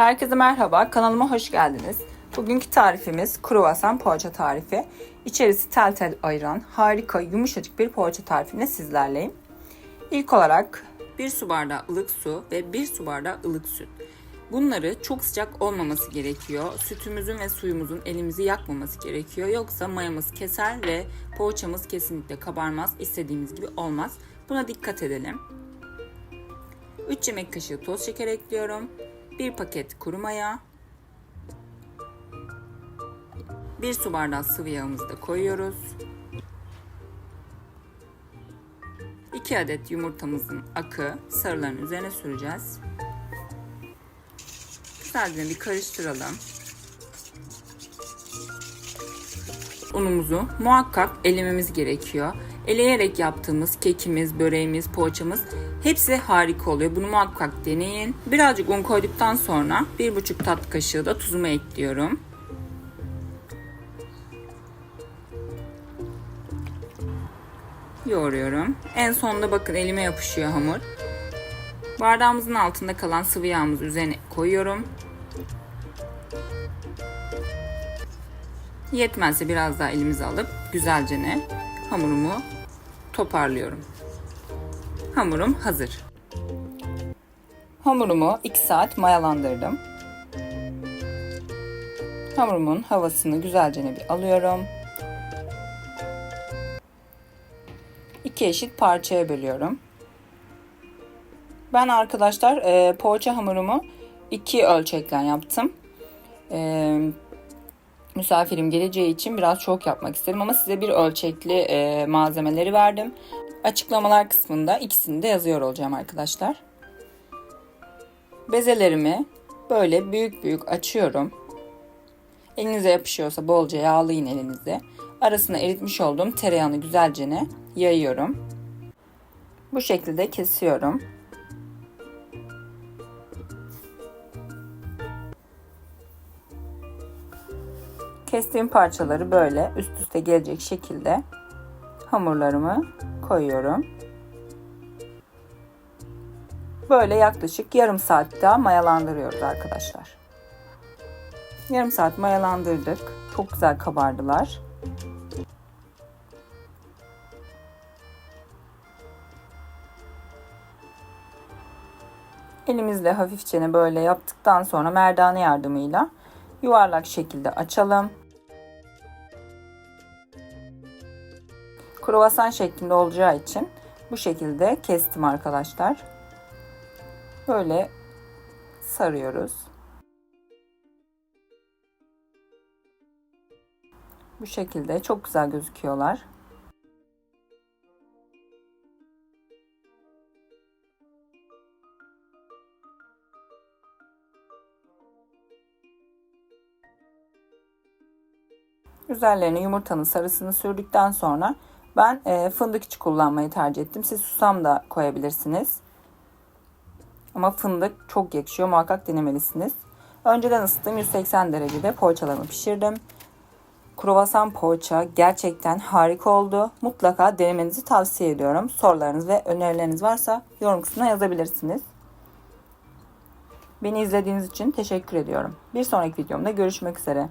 Herkese merhaba, kanalıma hoş geldiniz. Bugünkü tarifimiz kruvasan poğaça tarifi. İçerisi tel tel ayıran harika yumuşacık bir poğaça tarifine sizlerleyim. İlk olarak 1 su bardağı ılık su ve 1 su bardağı ılık süt. Bunları çok sıcak olmaması gerekiyor. Sütümüzün ve suyumuzun elimizi yakmaması gerekiyor. Yoksa mayamız keser ve poğaçamız kesinlikle kabarmaz. İstediğimiz gibi olmaz. Buna dikkat edelim. 3 yemek kaşığı toz şeker ekliyorum. 1 paket kuru maya. 1 su bardağı sıvı yağımızı da koyuyoruz. 2 adet yumurtamızın akı sarıların üzerine süreceğiz. Güzelce bir karıştıralım. Unumuzu muhakkak elememiz gerekiyor. Eleyerek yaptığımız kekimiz, böreğimiz, poğaçamız hepsi harika oluyor. Bunu muhakkak deneyin. Birazcık un koyduktan sonra 1,5 tatlı kaşığı da tuzumu ekliyorum. Yoğuruyorum. En sonunda bakın elime yapışıyor hamur. Bardağımızın altında kalan sıvı yağımızı üzerine koyuyorum. Yetmezse biraz daha elimize alıp güzelce ne hamurumu toparlıyorum. Hamurum hazır. Hamurumu 2 saat mayalandırdım. Hamurumun havasını güzelce bir alıyorum. İki eşit parçaya bölüyorum. Ben arkadaşlar e, poğaça hamurumu iki ölçekten yaptım. E, misafirim geleceği için biraz çok yapmak istedim ama size bir ölçekli e, malzemeleri verdim. Açıklamalar kısmında ikisini de yazıyor olacağım arkadaşlar. Bezelerimi böyle büyük büyük açıyorum. Elinize yapışıyorsa bolca yağlayın elinizi. Arasına eritmiş olduğum tereyağını güzelce yayıyorum. Bu şekilde kesiyorum. Kestiğim parçaları böyle üst üste gelecek şekilde hamurlarımı koyuyorum. Böyle yaklaşık yarım saat daha mayalandırıyoruz arkadaşlar. Yarım saat mayalandırdık. Çok güzel kabardılar. Elimizle hafifçe böyle yaptıktan sonra merdane yardımıyla yuvarlak şekilde açalım. Kruvasan şeklinde olacağı için bu şekilde kestim arkadaşlar. Böyle sarıyoruz. Bu şekilde çok güzel gözüküyorlar. Üzerlerine yumurtanın sarısını sürdükten sonra ben e, fındık içi kullanmayı tercih ettim. Siz susam da koyabilirsiniz. Ama fındık çok yakışıyor. Muhakkak denemelisiniz. Önceden ısıttığım 180 derecede poğaçalarımı pişirdim. Kruvasan poğaça gerçekten harika oldu. Mutlaka denemenizi tavsiye ediyorum. Sorularınız ve önerileriniz varsa yorum kısmına yazabilirsiniz. Beni izlediğiniz için teşekkür ediyorum. Bir sonraki videomda görüşmek üzere.